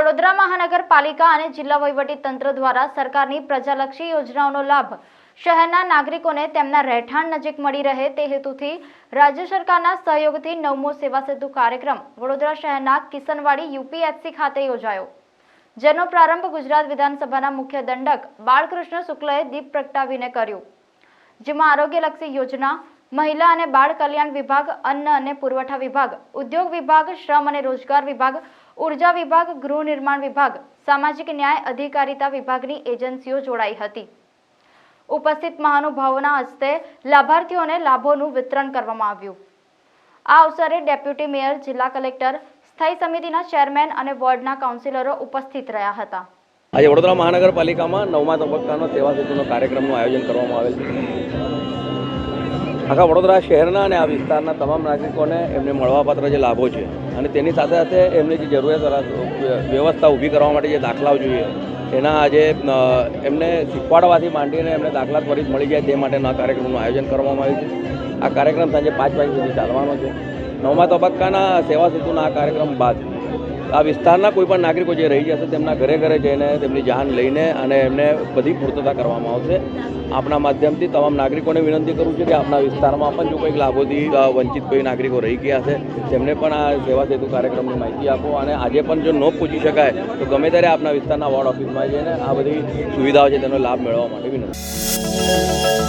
મહાનગરપાલિકા અને જિલ્લા વહીવટી તંત્ર દ્વારા સરકારની પ્રજાલક્ષી યોજનાઓનો લાભ શહેરના નાગરિકોને તેમના રહેઠાણ નજીક મળી રહે તે હેતુથી રાજ્ય સરકારના સહયોગથી નવમો સેવા સેતુ કાર્યક્રમ વડોદરા શહેરના કિસનવાડી યુપીએચસી ખાતે યોજાયો, જેનો પ્રારંભ ગુજરાત વિધાનસભાના મુખ્ય દંડક બાળકૃષ્ણ શુક્લએ દીપ પ્રગટાવીને કર્યો, જેમાં આરોગ્યલક્ષી યોજના મહિલા અને બાળ કલ્યાણ વિભાગ, અન્ન અને પુરવઠા વિભાગ, ઉદ્યોગ વિભાગ, શ્રમ અને રોજગાર વિભાગ, ઊર્જા વિભાગ, ગૃહ નિર્માણ વિભાગ, સામાજિક ન્યાય અધિકારીતા વિભાગની એજન્સીઓ જોડાઈ હતી. ઉપસ્થિત મહાનુભાવોના હસ્તે લાભાર્થીઓને લાભોનું વિતરણ કરવામાં આવ્યું. આ અવસરે ડેપ્યુટી મેયર, જિલ્લા કલેક્ટર, સ્થાયી સમિતિના ચેરમેન અને વોર્ડના કાઉન્સિલરો ઉપસ્થિત રહ્યા હતા. આજે વડોદરા મહાનગરપાલિકામાં નવમા તબક્કાનો સેવા સેતુનો કાર્યક્રમનું આયોજન કરવામાં આવેલ છે. આખા વડોદરા શહેરના અને આ વિસ્તારના તમામ નાગરિકોને એમને મળવાપાત્ર જે લાભો છે અને તેની સાથે સાથે એમની જે જરૂરિયાત વ્યવસ્થા ઊભી કરવા માટે જે દાખલાઓ જોઈએ, એના આજે એમને શીખવાડવાથી માંડીને એમને દાખલા ત્વરિત મળી જાય તે માટેના કાર્યક્રમનું આયોજન કરવામાં આવ્યું છે. આ કાર્યક્રમ સાંજે પાંચ વાગ્યા સુધી ચાલવાનો છે. નવમા તબક્કાના સેવા સેતુના આ કાર્યક્રમ બાદ. આ વિસ્તારના કોઈ પણ નાગરિકો જે રહી જશે તેમના ઘરે ઘરે જઈને તેમની જાન લઈને અને એમને બધી પૂર્તતા કરવામાં આવશે. આપણા માધ્યમથી તમામ નાગરિકોને વિનંતી કરું છું કે આપણા વિસ્તારમાં પણ જો કંઈક લાભોથી વંચિત કોઈ નાગરિકો રહી ગયા છે, તેમને પણ આ સેવા સેતુ કાર્યક્રમની માહિતી આપો અને આજે પણ જો ન પૂછી શકાય, તો ગમે ત્યારે આપણા વિસ્તારના વોર્ડ ઓફિસમાં જઈને આ બધી સુવિધાઓ છે તેનો લાભ મેળવવા માટે વિનંતી.